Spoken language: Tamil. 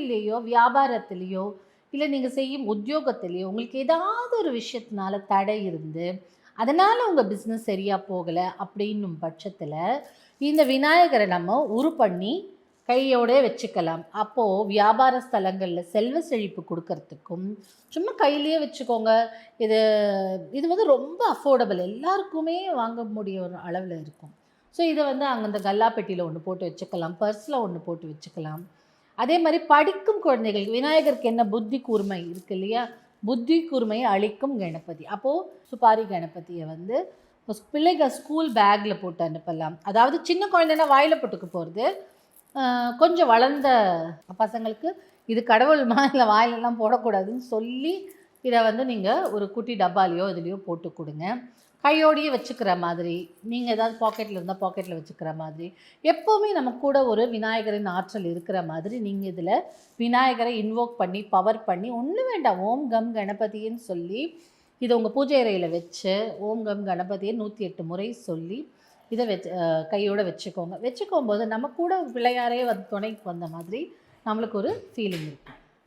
தொழில்லையோ வியாபாரத்திலேயோ இல்லை நீங்கள் செய்யும் உத்தியோகத்திலேயோ உங்களுக்கு ஏதாவது ஒரு விஷயத்தினால தடை இருந்து அதனால் உங்கள் பிஸ்னஸ் சரியாக போகலை அப்படின்னும் பட்சத்தில் இந்த விநாயகரை நம்ம உரு பண்ணி கையோட வச்சுக்கலாம். அப்போது வியாபார ஸ்தலங்களில் செல்வ செழிப்பு கொடுக்கறதுக்கும் சும்மா கையிலேயே வச்சுக்கோங்க. இது இது வந்து ரொம்ப அஃபோர்டபுள் எல்லாருக்குமே வாங்க முடிய ஒரு அளவில் இருக்கும். ஸோ இதை வந்து அங்கே அந்த கல்லாப்பெட்டியில் ஒன்று போட்டு வச்சுக்கலாம். பர்ஸில் ஒன்று போட்டு வச்சுக்கலாம். அதே மாதிரி படிக்கும் குழந்தைகளுக்கு விநாயகருக்கு என்ன புத்தி கூர்மை இருக்கு இல்லையா? புத்தி கூர்மையை அளிக்கும் கணபதி. அப்போது சுபாரி கணபதியை வந்து பிள்ளைங்க ஸ்கூல் பேக்கில் போட்டு அனுப்பலாம். அதாவது சின்ன குழந்தைன்னா வாயில் போட்டுக்க போகிறது கொஞ்சம் வளர்ந்த பசங்களுக்கு இது கடவுள்மா இல்லை வாயிலெல்லாம் போடக்கூடாதுன்னு சொல்லி இதை வந்து நீங்கள் ஒரு குட்டி டப்பாலையோ இதுலேயோ போட்டு கொடுங்க. கையோடையே வச்சுக்கிற மாதிரி நீங்கள் ஏதாவது பாக்கெட்டில் இருந்தால் பாக்கெட்டில் வச்சுக்கிற மாதிரி எப்போவுமே நம்ம கூட ஒரு விநாயகரின் ஆற்றல் இருக்கிற மாதிரி நீங்கள் இதில் விநாயகரை இன்வோக் பண்ணி பவர் பண்ணி ஒன்றும் வேண்டாம். ஓம் கம் கணபதின்னு சொல்லி இதை உங்கள் பூஜை அறையில் வச்சு ஓம் கம் கணபதியை நூற்றி எட்டு முறை சொல்லி இதை வச்சு கையோடு வச்சுக்கோங்க. வச்சுக்கோங்க வச்சுக்கோம்போது நம்ம கூட பிள்ளையாரே வந்து துணைக்கு வந்த மாதிரி நம்மளுக்கு ஒரு ஃபீலிங் இருக்கும்.